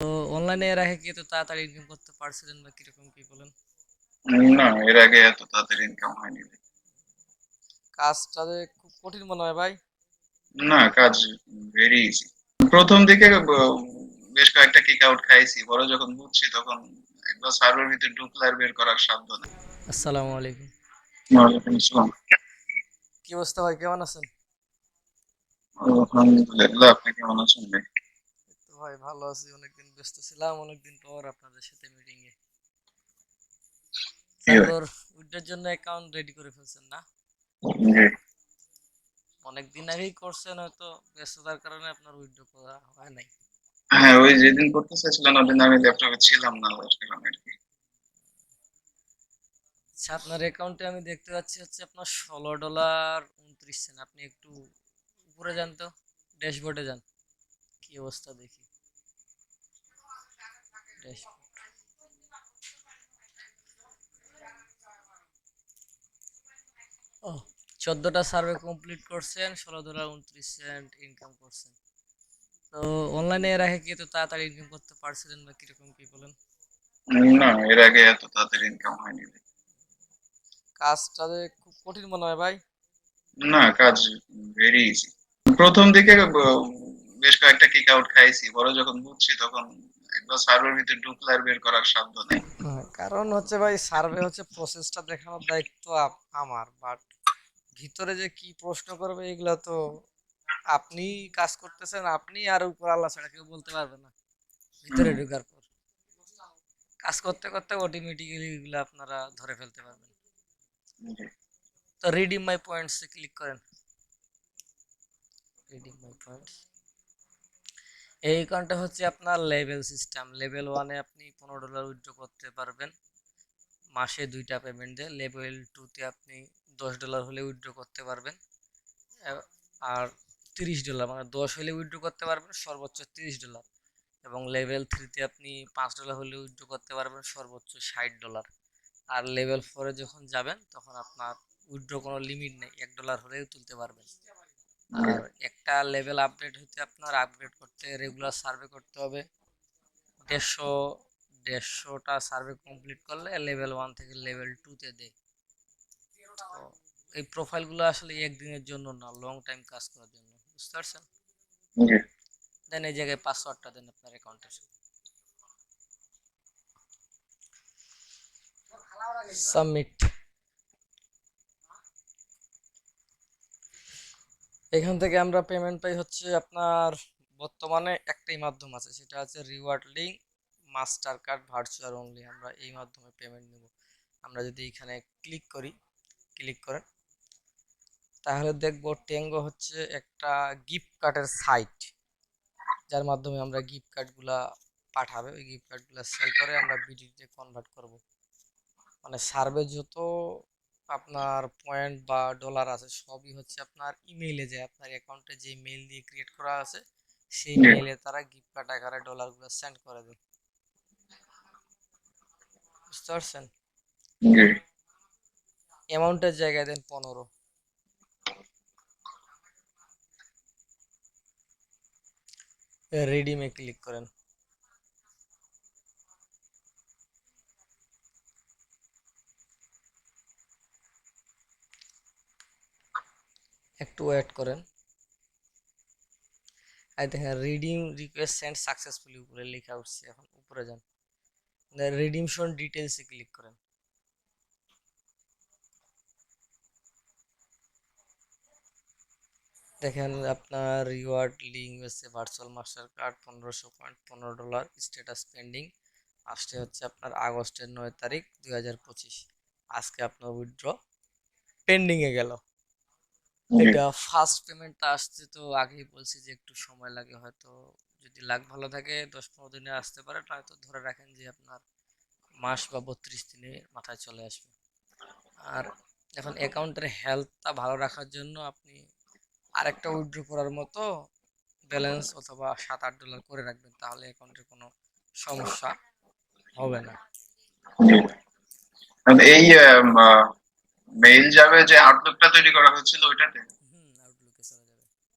তো অনলাইনে এর আগে কি এত তাড়াতাড়ি ইনকাম করতে পারছিলেন বা কীরকম কি বলেন? না এর আগে এত তাড়াতাড়ি ইনকাম হয়নি কাজটা যে খুব কঠিন মনে হয় ভাই। না কাজ ভেরি ইজি প্রথম দিকে বেশ কয়েকটা কিক আউট খাইছি। পরে যখন বুঝছি তখন একবার সার্ভার ভিতরে ঢুকলে বের করার সাধ্য নেই। আসসালামু আলাইকুম। ওয়ালাইকুম আসসালাম। কি অবস্থা ভাই কেমন আছেন? আলহামদুলিল্লাহ আপনি কেমন আছেন ভাই? ভাই ভালো আছি অনেকদিন ব্যস্ত ছিলাম অনেকদিন পর আপনাদের সাথে মিটিং এ? তারপর উইড্রোর জন্য অ্যাকাউন্ট রেডি করে ফেলছেন না? অনেকদিন আগেই করছেন হয়তো ব্যস্ততার কারণে আপনার উইড্রো করা হয় নাই। হ্যাঁ ওই যেদিন করতে চাইছিলেন ওদিন আমি ল্যাপটপে ছিলাম না আর কি। আচ্ছা আপনার অ্যাকাউন্টে আমি দেখতে পাচ্ছি হচ্ছে আপনার ষোলো ডলার উনত্রিশ সেন্ট। আপনি একটু উপরে যান তো ড্যাশবোর্ডে যান। কি অবস্থা দেখি। ও চোদ্দটা সার্ভে কমপ্লিট করছেন ষোলো ডলার উনত্রিশ সেন্ট ইনকাম করছেন। তো অনলাইনে এর আগে কি এত তাড়াতাড়ি ইনকাম করতে পারছিলেন বা কীরকম কি বলেন? না এর আগে এত তাড়াতাড়ি ইনকাম হয়নি কাজটা যে খুব কঠিন মনে হয় ভাই। না কাজ ভেরি ইজি প্রথম দিকে বেশ কয়েকটা কিক আউট খাইছি। পরে যখন বুঝছি তখন সার্ভার ভিতরে আর বের করার সাধ্য নেই। হ্যাঁ, কারণ হচ্ছে ভাই সার্ভে হচ্ছে প্রসেসটা দেখানোর দায়িত্ব আমার। বাট ভিতরে যে কি প্রশ্ন করবে এগুলো তো আপনি কাজ করতেছেন আপনি আর উপর আল্লাহ ছাড়া কেউ বলতে পারবে না। ভিতরে। ঢোকার পর। কাজ করতে করতে অটোমেটিক্যালি এগুলো আপনারা ধরে ফেলতে পারবেন। তো রিডিম মাই পয়েন্টস এ ক্লিক করেন। রিডিম মাই পয়েন্টস এই অ্যাকাউন্টটা হচ্ছে আপনার লেভেল সিস্টেম লেভেল ওয়ানে আপনি পনেরো ডলার উইথড্র করতে পারবেন। মাসে দুইটা পেমেন্ট দিয়ে লেভেল টুতে আপনি দশ ডলার হলে উইথড্র করতে পারবেন। আর তিরিশ ডলার মানে দশ হলে উইথড্র করতে পারবেন, সর্বোচ্চ তিরিশ ডলার এবং লেভেল থ্রিতে আপনি পাঁচ ডলার হলে উইথড্র করতে পারবেন, সর্বোচ্চ ষাট ডলার আর লেভেল ফোরে যখন যাবেন, তখন আপনার উইথড্র কোনো লিমিট নেই। এক ডলার হলেও তুলতে পারবেন। আর একটা লেভেল আপডেট হতে আপনার আপগ্রেড করতে রেগুলার সার্ভে করতে হবে। দেড়শো দেড়শোটা সার্ভে কমপ্লিট করলে লেভেল ওয়ান থেকে লেভেল টুতে দেয় তো এই প্রোফাইলগুলো আসলে একদিনের জন্য না লং টাইম কাজ করার জন্য বুঝতে পারছেন? দেন এই জায়গায় পাসওয়ার্ডটা দেন আপনার অ্যাকাউন্টের সাবমিট এখান থেকে আমরা পেমেন্ট পাই হচ্ছে আপনার বর্তমানে একটাই মাধ্যম আছে, সেটা হচ্ছে reward link Mastercard virtual only আমরা এই মাধ্যমে পেমেন্ট নেব। আমরা যদি এখানে ক্লিক করি ক্লিক করেন, তাহলে দেখব টেঙ্গো হচ্ছে একটা গিফট কার্ডের সাইট যার মাধ্যমে আমরা গিফট কার্ডগুলা পাঠাবে। ওই গিফট কার্ডগুলো সেল করে আমরা বিডিতে কনভার্ট করব। মানে সার্ভে যত আপনার পয়েন্ট বা ডলার আছে সবই হচ্ছে আপনার ইমেইলে যায়। আপনার অ্যাকাউন্টে যে মেইল দিয়ে ক্রিয়েট করা আছে সেই মেইলে তারা গিফট কার্ড আকারে ডলারগুলো সেন্ড করে দেয়। বুঝতে পারছেন। অ্যামাউন্টের জায়গায় দেন পনেরো। রেডিমে ক্লিক করেন। একটু ওয়েট করেন। আর দেখেন রিডিম রিকোয়েস্ট সেন্ড সাকসেসফুলি উপরে লেখা উঠছে এখন, উপরে যান। রিডিমশন ডিটেলসে ক্লিক করেন। দেখেন, আপনার রিওয়ার্ড লিঙ্ক হচ্ছে ভার্চুয়াল মাস্টার কার্ড পনেরোশো পয়েন্ট পনেরো ডলার স্ট্যাটাস পেন্ডিং আসছে হচ্ছে আপনার আগস্টের নয় তারিখ দুই হাজার পঁচিশ। আজকে আপনার উইথড্র পেন্ডিংয়ে গেল। এটা ফার্স্ট পেমেন্টটা আসছে তো আগেই বলছি যে একটু সময় লাগে হয়তো। যদি লাগ ভালো থাকে দশ পনেরো দিনে আসতে পারে হয়তো ধরে রাখেন যে আপনার মাস বা বত্রিশ দিনে মাথায় চলে আসবে। আর এখন অ্যাকাউন্টের হেলথটা ভালো রাখার জন্য আপনি আরেকটা উইথড্র করার মতো ব্যালেন্স অথবা সাত আট ডলার করে রাখবেন তাহলে অ্যাকাউন্টের কোনো সমস্যা হবে না। এই মেইল যাবে যে আউটলুকটা তৈরি করা হয়েছিল ওইটাতে?